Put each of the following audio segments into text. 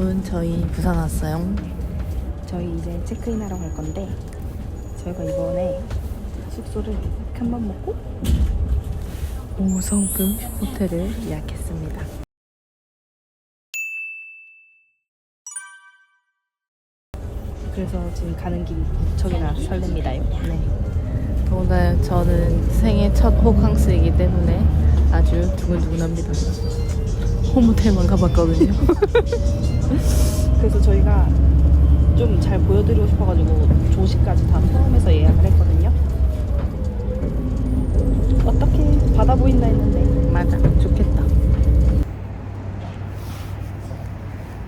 여러분 저희 부산 왔어요. 저희 이제 체크인 하러 갈 건데 저희가 이번에 숙소를 큰맘 먹고 5성급 호텔을 예약했습니다. 그래서 지금 가는 길이 무척이나 설렙니다요. 네. 더군다나 저는 생애 첫 호캉스이기 때문에 아주 두근두근합니다. 홈호텔만 가봤거든요. 그래서 저희가 좀 잘 보여드리고 싶어가지고 조식까지 다 포함해서 예약을 했거든요. 어떻게 바다 보인다 했는데 맞아, 좋겠다.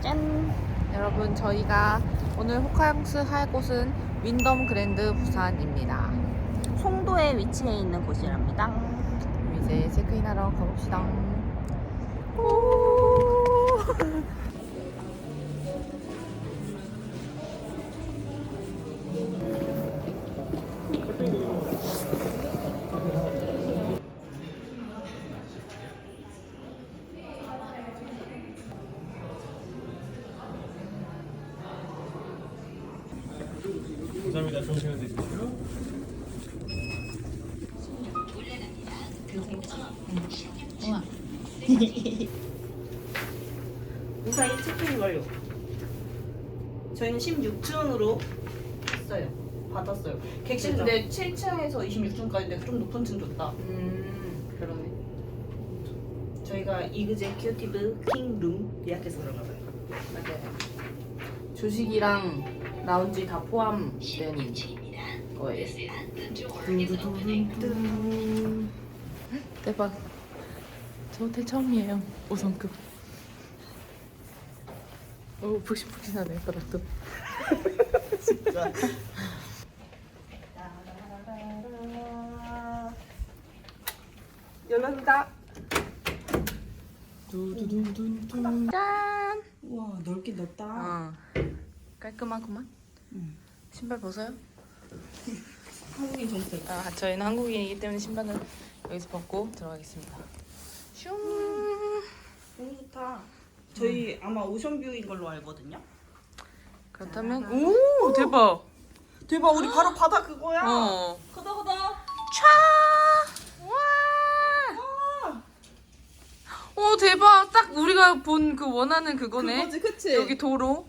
짠! 여러분 저희가 오늘 호캉스 할 곳은 윈덤 그랜드 부산입니다. 송도에 위치해 있는 곳이랍니다. 이제 체크인하러 가봅시다. 감사합니다. 좋은 시간 되십시오. 무사히 체크인 완료. 저희는 16층으로 했어요. 받았어요. 객실인데 7층에서 26층까지인데 좀 높은 층 줬다. 음, 그러네. 저희가 이그제큐티브 킹룸 예약해서 그런가 봐요. 맞아요. 조식이랑 라운지 다 포함된 거예요. 대박. 저 호텔 처음이에요. 5성급. 오, 푹신푹신하네, 바닥도. 열렸다. 두두두두두. 짠! 우와 넓긴 넓다. 어. 깔끔하구만. 음. 신발 벗어요? 한국인 정책. 아, 저희는 한국인이기 때문에 신발은 여기서 벗고 들어가겠습니다. 슝! 너무 좋다. 저희 아마 오션뷰인 걸로 알거든요. 그렇다면 오 대박. 대박 우리 바로 바다 그거야. 어. 크다 크다. 촤! 와! 오 대박. 딱 우리가 본 그 원하는 그거네. 그거지 그치? 여기 도로.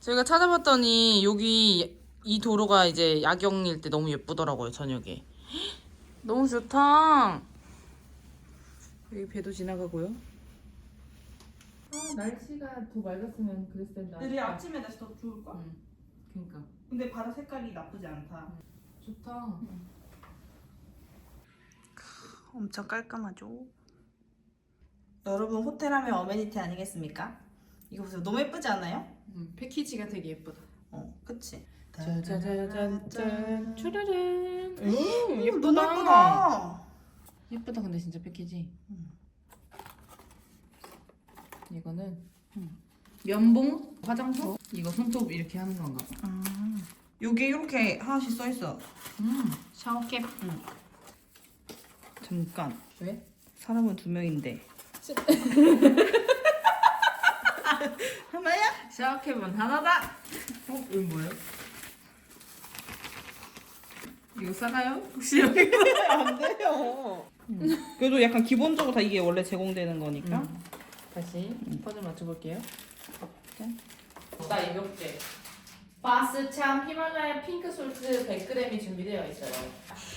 저희가 찾아봤더니 여기 이 도로가 이제 야경일 때 너무 예쁘더라고요 저녁에. 너무 좋다. 여기 배도 지나가고요. 아 날씨가 더 맑았으면 그랬을 텐데. 내일 아침에 다시 더 좋을 걸. 응. 그러니까 근데 바다 색깔이 나쁘지 않다. 좋다. 엄청 깔끔하죠. 여러분 호텔 하면 어메니티 아니겠습니까? 이거 보세요. 너무 예쁘지 않아요? 음, 패키지가 되게 예쁘다. 어, 그치? 짜자자잔짠 추르른. 음, 오, 예쁘다. 너무 예쁘다. 예쁘다 근데 진짜 패키지. 음. 이거는 음. 면봉 화장솜 이거 손톱 이렇게 하는 건가 봐. 아, 여기 이렇게 하나씩 써 있어. 음 샤워캡. 잠깐. 왜? 사람은 두 명인데. 하나야? 샤워캡은 하나다. 어 이거 뭐예요? 이거 싸가요? 혹시 여기? 안 돼요. 그래도 약간 기본적으로 다 이게 원래 제공되는 거니까. 음. 다시 퍼즐 맞춰볼게요. 나 이렇게 바스 참 히말라야 핑크 솔트 100g이 준비되어 있어요.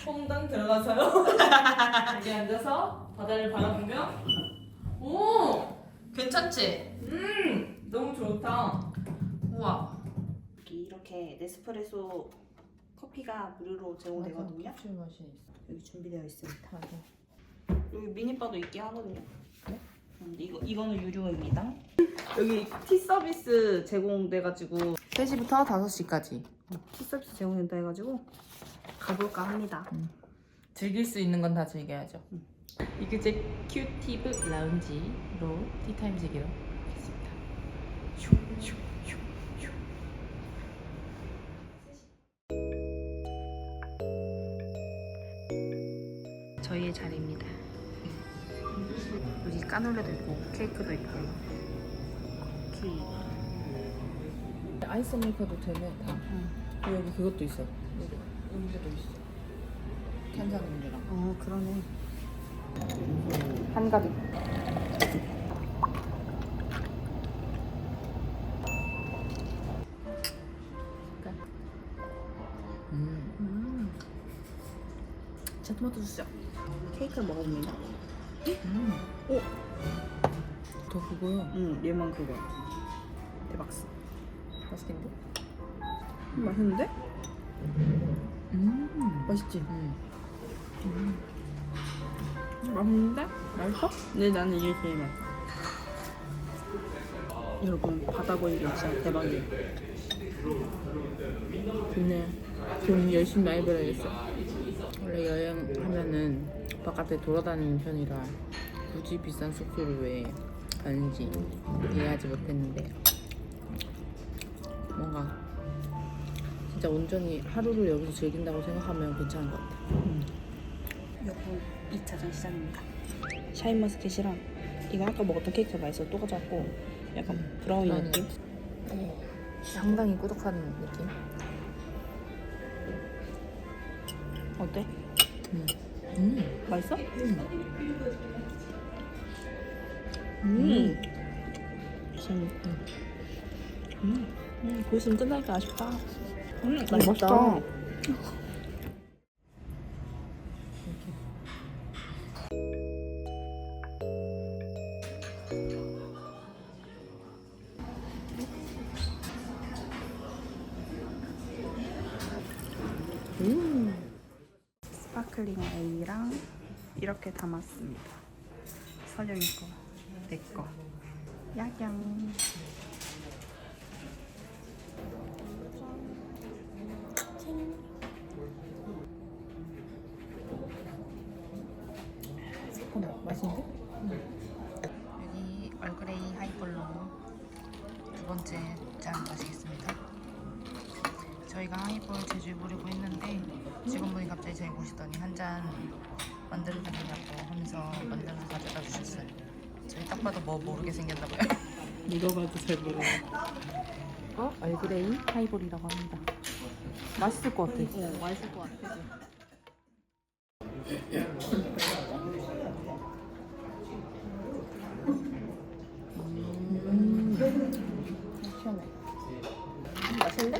홍당 들어가서요. 여기 앉아서 바다를 바라보며 오 괜찮지? 음 너무 좋다. 우와. 여기 이렇게 네스프레소 커피가 무료로 제공되거든요. 캡슐 맛이 있어. 여기 준비되어 있습니다. 맞아. 여기 미니바도 있게 하거든요. 네? 근데 이거 이거는 유료입니다. 여기 티 서비스 제공돼가지고 3시부터 5시까지 티 서비스 제공된다 해가지고 가볼까 합니다. 즐길 수 있는 건 다 즐겨야죠. 이그제 큐티브 라운지로 티타임 즐기러 가겠습니다. 슈슈슈 슈. 저희의 자리입니다. 여기 까놀레도 있고 케이크도 있고 쿠키 아이스 아메리카노 되네 다. 그리고 여기 그것도 있어. 여기 음료도 있어. 탄산 음료랑. 어 그러네. 한가득. 음. 음. 자 토마토 주스요. 케이크를 먹어봅니다. 음. 오. 더 그거요. 응 얘만 그거. 대박스. 맛있겠는데? 음, 맛있는데? 음. 맛있지? 음. 음, 맛있는데? 맛있어? 네 나는 이게 제일 맛있어. 여러분 바다 보이기 진짜 대박이에요. 좋네. 돈 열심히 많이 벌어야겠어. 바깥에 돌아다니는 편이라 굳이 비싼 숙소를 왜 가는지 이해하지 못했는데 뭔가 진짜 온전히 하루를 여기서 즐긴다고 생각하면 괜찮은 것 같아. 여러분 2차전 시작입니다. 샤인머스켓이랑 이거 아까 먹었던 케이크가 맛있어 또 가져왔고 약간 브라우니 나는- 느낌? 상당히 꾸덕한 느낌. 어때? 음. 음. 맛있어? 음. 음. 음. 음. 음. 곧 있으면 끝나니까 아쉽다. 음, 맛있다. 음. 스파클링 A랑 이렇게 담았습니다. 설영이 거, 내 거. 야경. 새콤해. 맛있는데? 여기 얼그레이 하이볼로 두 번째 잔 마시겠습니다. 저희가 하이볼 제주에 보려고 했는데 직원분이 갑자기 저희 보시더니 한 잔 만들어 드리냐고 하면서 만들어서 가져다 주셨어요. 저희 딱 봐도 뭐 모르게 생겼나 봐요. 이거 봐도 잘 모르겠어. 어? 얼그레이 하이볼이라고 합니다. 맛있을 것 같아. 어, 맛있을 것 같아. 시원해. 맛있는데?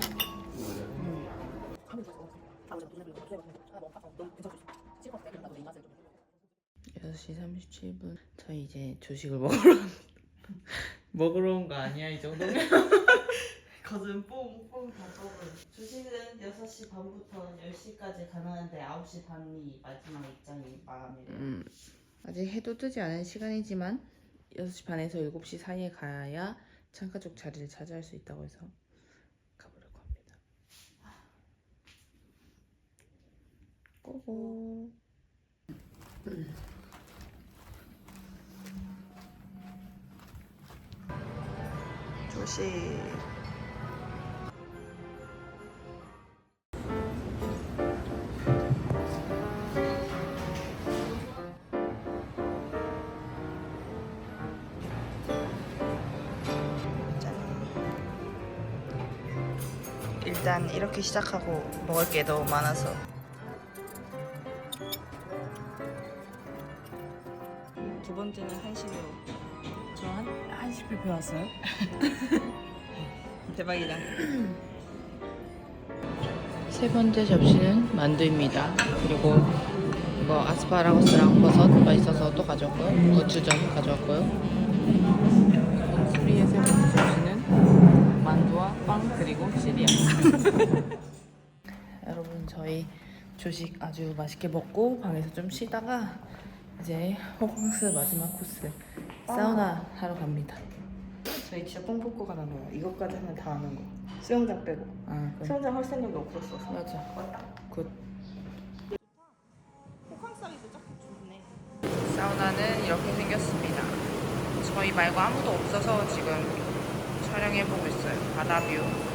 6시 37분. 저희 이제 조식을 먹으러 먹으러 온 거 아니야 이 정도면? 거든 뽕뽕 다 떠버려. 주식은 6시 반부터 10시까지 가능한데 9시 반이 마지막 입장이 마감이래요. 음, 아직 해도 뜨지 않은 시간이지만 6시 반에서 7시 사이에 가야 창가 쪽 자리를 차지할 수 있다고 해서 가보려고 합니다. 고고. 조식. 일단 이렇게 시작하고 먹을 게 너무 많아서 왔어요? 대박이다. 세 번째 접시는 만두입니다. 그리고 이거 아스파라거스랑 버섯 맛있어서 또 가져왔고요. 고추전 가져왔고요. 수리의 세 번째 접시는 만두와 빵 그리고 시리얼. 여러분 저희 조식 아주 맛있게 먹고 방에서 좀 쉬다가 이제 호캉스 마지막 코스 사우나 하러 갑니다. 저희 진짜 뽕 뽑고 가는 거예요. 이것까지 하면 다 하는 거. 수영장 빼고. 아 그럼 수영장 할 생각이 없었어. 맞아. 굿. 호캉스하기도 딱 좋네. 사우나는 이렇게 생겼습니다. 저희 말고 아무도 없어서 지금 촬영해보고 있어요. 바다 뷰.